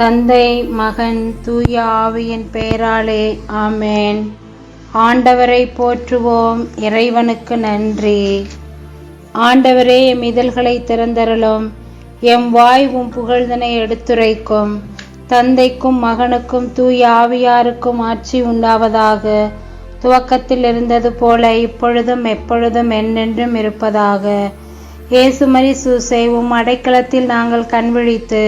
தந்தை மகன் தூய ஆவியின் பெயராலே ஆமேன். ஆண்டவரை போற்றுவோம் இறைவனுக்கு நன்றி. ஆண்டவரே எம் இதழ்களை திறந்தரலும் எம் வாய் உம் புகழ்தனை எடுத்துரைக்கும். தந்தைக்கும் மகனுக்கும் தூய ஆவியாருக்கும் ஆட்சி உண்டாவதாக. துவக்கத்தில் இருந்தது போல இப்பொழுதும் எப்பொழுதும் என்னென்றும் இருப்பதாக. இயேசுமரி சூசை உம் அடைக்கலத்தில் நாங்கள் கண்விழித்து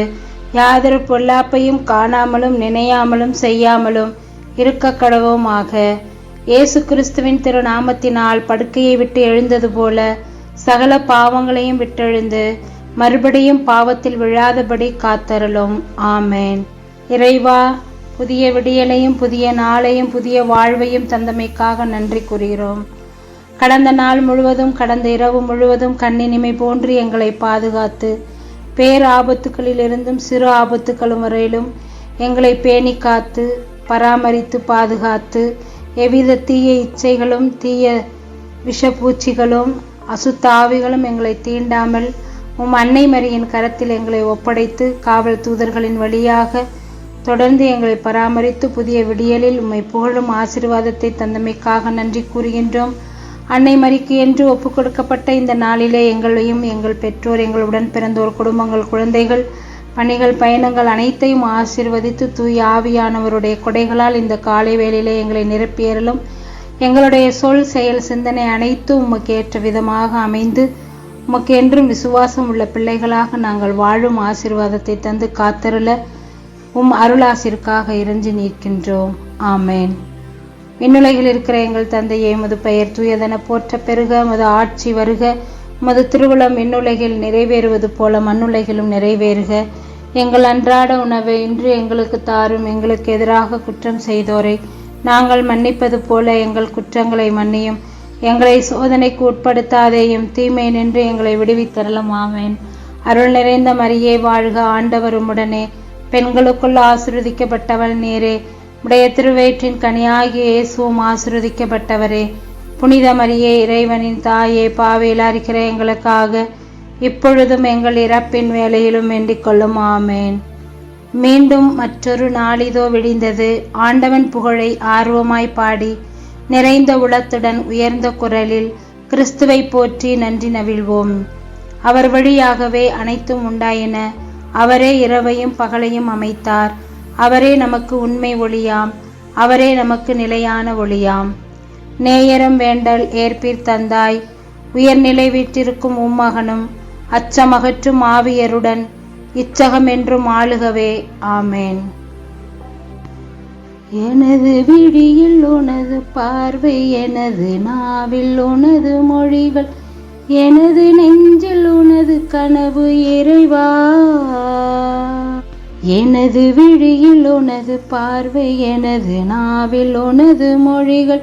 யாதொரு பொல்லாப்பையும் காணாமலும் நினையாமலும் செய்யாமலும் இருக்க கடவோமாக. இயேசு கிறிஸ்துவின் திருநாமத்தினால் படுக்கையை விட்டு எழுந்தது போல சகல பாவங்களையும் விட்டெழுந்து மறுபடியும் பாவத்தில் விழாதபடி காத்தருளும். ஆமேன். இறைவா புதிய விடியலையும் புதிய நாளையும் புதிய வாழ்வையும் தந்தமைக்காக நன்றி கூறுகிறோம். கடந்த நாள் முழுவதும் கடந்த இரவு முழுவதும் கண்ணினிமை போன்று எங்களை பாதுகாத்து பேராபத்துக்களிலிருந்தும் சிறு ஆபத்துக்களும் வரையிலும் எங்களை பேணி காத்து பராமரித்து பாதுகாத்து எவ்வித தீய இச்சைகளும் தீய விஷப்பூச்சிகளும் அசுத்தாவிகளும் எங்களை தீண்டாமல் உம் அன்னை மரியின் கரத்தில் எங்களை ஒப்படைத்து காவல் தூதர்களின் வழியாக தொடர்ந்து எங்களை பராமரித்து புதிய விடியலில் உம்மை புகழும் ஆசிர்வாதத்தை தந்தமைக்காக நன்றி கூறுகின்றோம். அன்னை மரிக்கு என்று ஒப்புக் கொடுக்கப்பட்ட இந்த நாளிலே எங்களையும் எங்கள் பெற்றோர் எங்களுடன் பிறந்தோர் குடும்பங்கள் குழந்தைகள் பணிகள் பயணங்கள் அனைத்தையும் ஆசிர்வதித்து தூய் ஆவியானவருடைய கொடைகளால் இந்த காலை வேளையிலே எங்களை நிரப்பியறலும் எங்களுடைய சொல் செயல் சிந்தனை அனைத்தும் உமக்கு ஏற்ற விதமாக அமைந்து உமக்கு என்றும் விசுவாசம் உள்ள பிள்ளைகளாக நாங்கள் வாழும் ஆசிர்வாதத்தை தந்து காத்தருள உம் அருளாசிற்காக இறைஞ்சி நிற்கின்றோம். ஆமேன். விண்ணுலகில் இருக்கிற எங்கள் தந்தையே மது பெயர் தூயதென போற்ற பெருக மது ஆட்சி வருக. மது திருவுளம் விண்ணுலகில் நிறைவேறுவது போல மண்ணுலகிலும் நிறைவேறுக. எங்கள் அன்றாட உணவை இன்று எங்களுக்கு தாரும் எங்களுக்கு எதிராக குற்றம் செய்தோரை. நாங்கள் மன்னிப்பது போல எங்கள் குற்றங்களை மன்னியும். எங்களை சோதனைக்கு உட்படுத்தாதேயும் தீமை நின்று எங்களை விடுவித்தரலும் ஆமேன். அருள் நிறைந்த மரியே வாழ்க ஆண்டவரும் உடனே பெண்களுக்குள் ஆசிர்வதிக்கப்பட்டவள் நீரே. உடைய திருவயிற்றின் கனியாகிய இயேசுவும் ஆசிர்வதிக்கப்பட்டவரே. புனித மரியே இறைவனின் தாயே பாவையில் அறிக்கிற எங்களுக்காக இப்பொழுதும் எங்கள் இறப்பின் வேலையிலும் வேண்டிக் கொள்ளும். ஆமேன். மீண்டும் மற்றொரு நாளிதோ விடிந்தது. ஆண்டவன் புகழை ஆர்வமாய் பாடி நிறைந்த உளத்துடன் உயர்ந்த குரலில் கிறிஸ்துவை போற்றி நன்றி நவிழ்வோம். அவர் வழியாகவே அனைத்தும் உண்டாயின. அவரே இரவையும் பகலையும் அமைத்தார். அவரே நமக்கு உண்மை ஒளியாம். அவரே நமக்கு நிலையான ஒளியாம். நேயரம் வேண்டல் ஏற்பீர் தந்தாய். உயர்நிலை வீற்றிருக்கும் உம்மகனும் அச்சமகற்றும் ஆவியருடன் இச்சகம் என்றும் ஆளுகவே. ஆமேன். எனது விழியில் உனது பார்வை எனது நாவில் உனது மொழிகள் எனது நெஞ்சில் உனது கனவு இறைவா. எனது விழியில் உனது பார்வை எனது நாவில் உனது மொழிகள்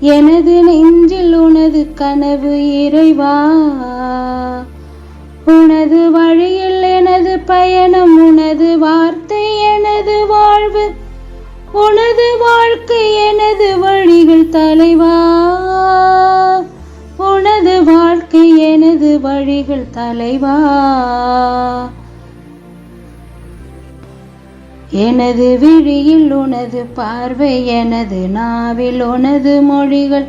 எனது நெஞ்சில் உனது கனவு இறைவா. உனது வழியில் எனது பயணம் உனது வார்த்தை எனது வாழ்வு உனது வாழ்க்கை எனது வழிகள் தலைவா. உனது வாழ்க்கை எனது வழிகள் தலைவா. எனது விழியில் உனது பார்வை எனது நாவில் உனது மொழிகள்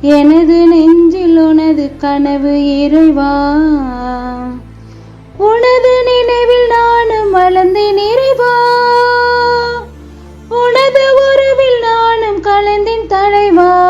எனது நெஞ்சில் உனது கனவு இறைவா. உனது நினைவில் நானும் வளர்ந்து நிறைவா உனது உறவில் நானும் கலந்தின் தலைவா.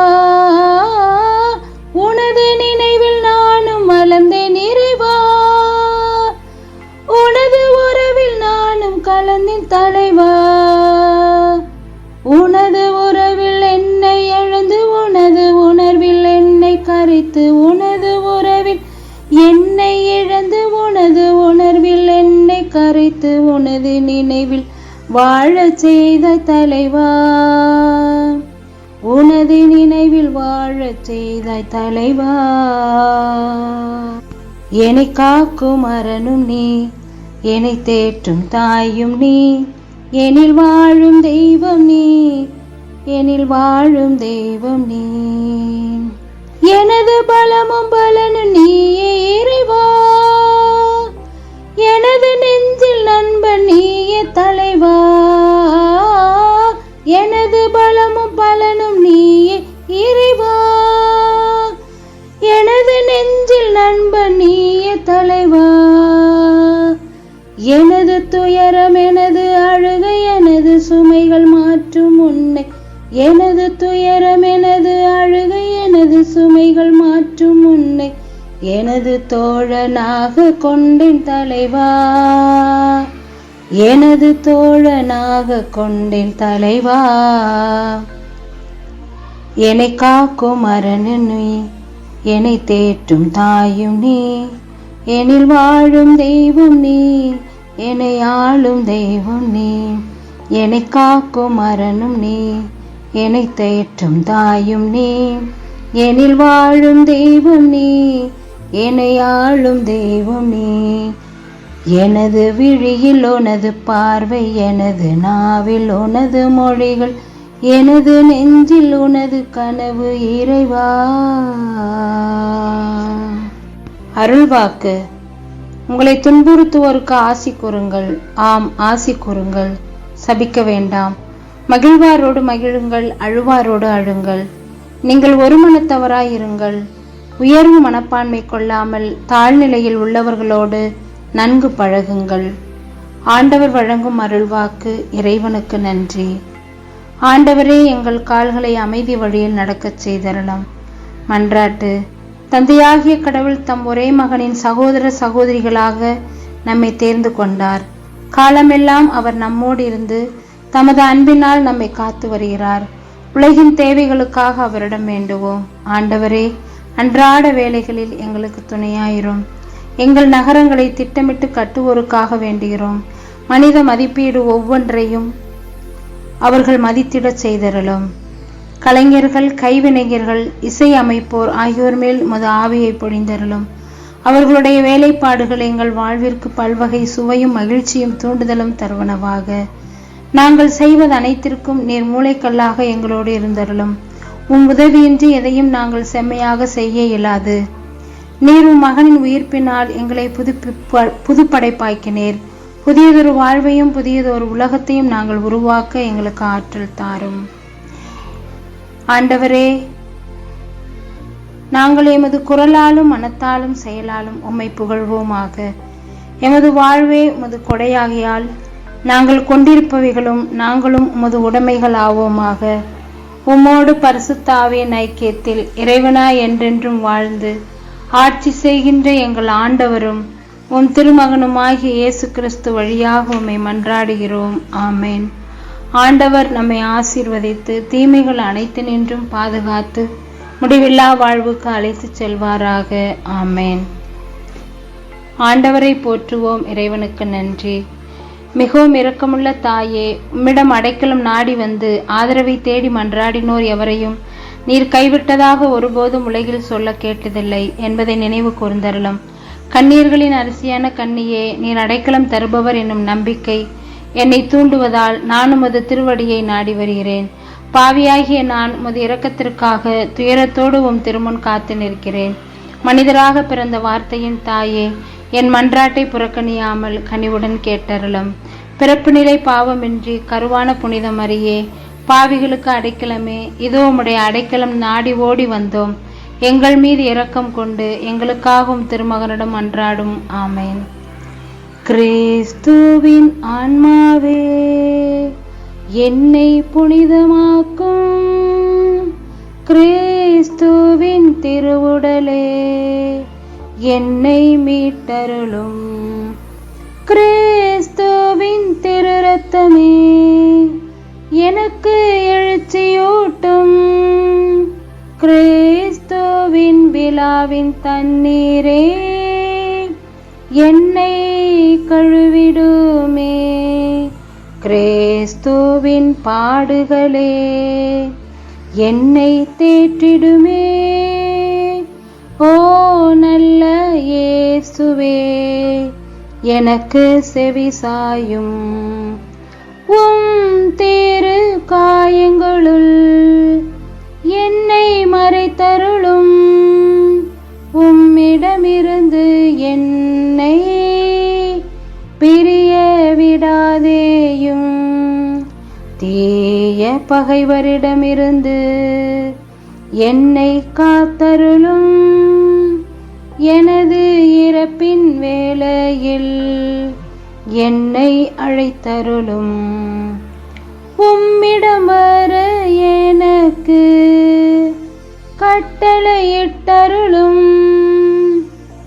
வாழச் செய்த தலைவா உனது நினைவில் வாழச் செய்த தலைவா. என்னை காக்கும் அரணும் நீ என்னை தேற்றும் தாயும் நீ. எனில் வாழும் தெய்வம் நீ எனில் வாழும் தெய்வம் நீ. எனது பலமும் தோழனாக கொண்டேன் தலைவா. எனது தோழனாக கொண்டேன் தலைவா. என்னை காக்கும் அரணன் நீ என்னை தேற்றும் தாயும் நீ. எனில் வாழும் தெய்வம் நீ என்னை ஆளும் தெய்வம் நீ. என்னை காக்கும் அரணும் நீ என்னை தேற்றும் தாயும் நீ. எனில் வாழும் தெய்வம் நீ என்னையாளும் தெய்வம். நீ எனது விழியில் உனது பார்வை எனது நாவில் உனது மொழிகள் எனது நெஞ்சில் உனது கனவு இறைவா. அருள்வாக்கு. உங்களை துன்புறுத்துவோருக்கு ஆசி கூறுங்கள். ஆம் ஆசி கூறுங்கள். சபிக்க வேண்டாம். மகிழ்வாரோடு மகிழுங்கள் அழுவாரோடு அழுங்கள். நீங்கள் ஒரு மனத்தவராயிருங்கள். உயர்வு மனப்பான்மை கொள்ளாமல் தாழ்நிலையில் உள்ளவர்களோடு நன்கு பழகுங்கள். ஆண்டவர் வழங்கும் அருள்வாக்கு இறைவனுக்கு நன்றி. ஆண்டவரே எங்கள் கால்களை அமைதி வழியில் நடக்கச் செய்தரலாம். மன்றாட்டு தந்தையாகிய கடவுள் தம் ஒரே மகனின் சகோதர சகோதரிகளாக நம்மை தேர்ந்து கொண்டார். காலமெல்லாம் அவர் நம்மோடு இருந்து தமது அன்பினால் நம்மை காத்து வருகிறார். உலகின் தேவைகளுக்காக அவரிடம் வேண்டுவோம். ஆண்டவரே அன்றாட வேலைகளில் எங்களுக்கு துணையாயிரும். எங்கள் நகரங்களை திட்டமிட்டு கட்டுவோருக்காக வேண்டுகிறோம். மனித மதிப்பீடு ஒவ்வொன்றையும் அவர்கள் மதித்திடச் செய்தரலும் கலைஞர்கள் கைவினைஞர்கள் இசை அமைப்போர் ஆகியோர் மேல் மது ஆவியை பொழிந்தருளும். அவர்களுடைய வேலைப்பாடுகள் எங்கள் வாழ்விற்கு பல்வகை சுவையும் மகிழ்ச்சியும் தூண்டுதலும் தருவனவாக. நாங்கள் செய்வது அனைத்திற்கும் நீர் மூளைக்கல்லாக எங்களோடு இருந்தருளும். உம் உதவியின்றி எதையும் நாங்கள் செம்மையாக செய்ய இயலாது. நீர் உம் மகனின் உயிர்ப்பினால் எங்களை புதுப்பிப்ப புதுப்படைப்பாக்கினீர். புதியதொரு வாழ்வையும் புதியதொரு உலகத்தையும் நாங்கள் உருவாக்க எங்களுக்கு ஆற்றல் தாரும். ஆண்டவரே நாங்கள் எமது குரலாலும் மனத்தாலும் செயலாலும் உம்மை புகழ்வோமாக. எமது வாழ்வே உமது கொடையாகியால் நாங்கள் கொண்டிருப்பவைகளும் நாங்களும் உமது உடைமைகள் ஆவோமாக உம்மோடு பரிசுத்தாவின் ஐக்கியத்தில் இறைவனாய் என்றென்றும் வாழ்ந்து ஆட்சி செய்கின்ற எங்கள் ஆண்டவரும் உன் திருமகனுமாகிய இயேசு கிறிஸ்து வழியாக உம்மை மன்றாடுகிறோம். ஆமேன். ஆண்டவர் நம்மை ஆசீர்வதித்து தீமைகள் அனைத்து நின்றும் பாதுகாத்து முடிவில்லா வாழ்வுக்கு அழைத்துச் செல்வாராக. ஆமேன். ஆண்டவரை போற்றுவோம். இறைவனுக்கு நன்றி. மிகவும் இரக்கமுள்ள தாயே உம்மிடம் அடைக்கலம் நாடி வந்து ஆதரவை தேடி மன்றாடினோர் எவரையும் நீர் கைவிட்டதாக ஒருபோதும் உலகில் சொல்ல கேட்டதில்லை என்பதை நினைவு கூர்ந்தருளும். கண்ணீர்களின் அரிசியான கண்ணியே நீர் அடைக்கலம் தருபவர் என்னும் நம்பிக்கை என்னை தூண்டுவதால் நானும் அது திருவடியை நாடி வருகிறேன். பாவியாகிய நான் உமது இரக்கத்திற்காக துயரத்தோடு உம் திருமுன் காத்து நிற்கிறேன். மனிதராக பிறந்த வார்த்தையின் தாயே என் மன்றாட்டை புறக்கணியாமல் கனிவுடன் கேட்டருளும். பிறப்பு நிலை பாவமின்றி கருவான புனிதம் அறியே பாவிகளுக்கு அடைக்கலமே இதோ உம்முடைய அடைக்கலம் நாடி ஓடி வந்தோம். எங்கள் மீது இரக்கம் கொண்டு எங்களுக்காகவும் திருமகனிடம் அன்றாடும். ஆமேன். கிறிஸ்துவின் ஆன்மாவே என்னை புனிதமாக்கும். கிறிஸ்துவின் திருவுடலே. என்னை மீட்டருளும். கிறிஸ்துவின் திருரத்தமே எனக்கு எழுச்சியூட்டும். கிறிஸ்துவின் விழாவின் தண்ணீரே என்னை கழுவிடுமே. கிறிஸ்துவின் பாடுகளே என்னை தேற்றிடுமே. நல்ல இயேசுவே எனக்கு செவிசாயும் உம் தேரு காயங்களுள் என்னை மறைத்தருளும். உம்மிடமிருந்து என்னை பிரிய விடாதேயும். தீய பகைவரிடமிருந்து என்னை காத்தருளும். எனது இறப்பின் வேளையில் என்னை அழைத்தருளும். உம்மிடம் வர எனக்கு கட்டளையிட்டருளும்.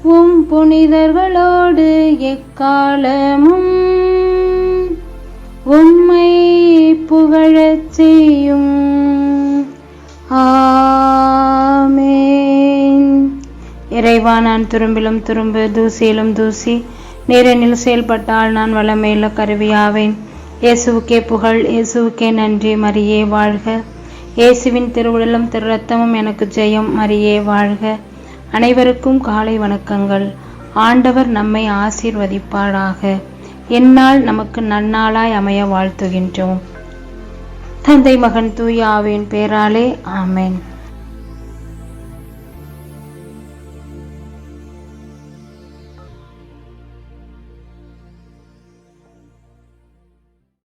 உம் புனிதர்களோடு எக்காலமும் உம்மை புகழச் செய்யும். இறைவா நான் துரும்பிலும் துரும்பு தூசியிலும் தூசி. நேரெனில் செயல்பட்டால் நான் வளமேல கருவியாவேன். இயேசுவுக்கே புகழ் இயேசுவுக்கே நன்றி மரியே வாழ்க. இயேசுவின் திருவுடலும் திரு ரத்தமும் எனக்கு ஜெயம் மரியே வாழ்க. அனைவருக்கும் காலை வணக்கங்கள். ஆண்டவர் நம்மை ஆசீர்வதிப்பாராக. எந்நாள் நமக்கு நன்னாளாய் அமைய வாழ்த்துகின்றோம். தந்தை மகன் தூய பேராலே ஆமேன்.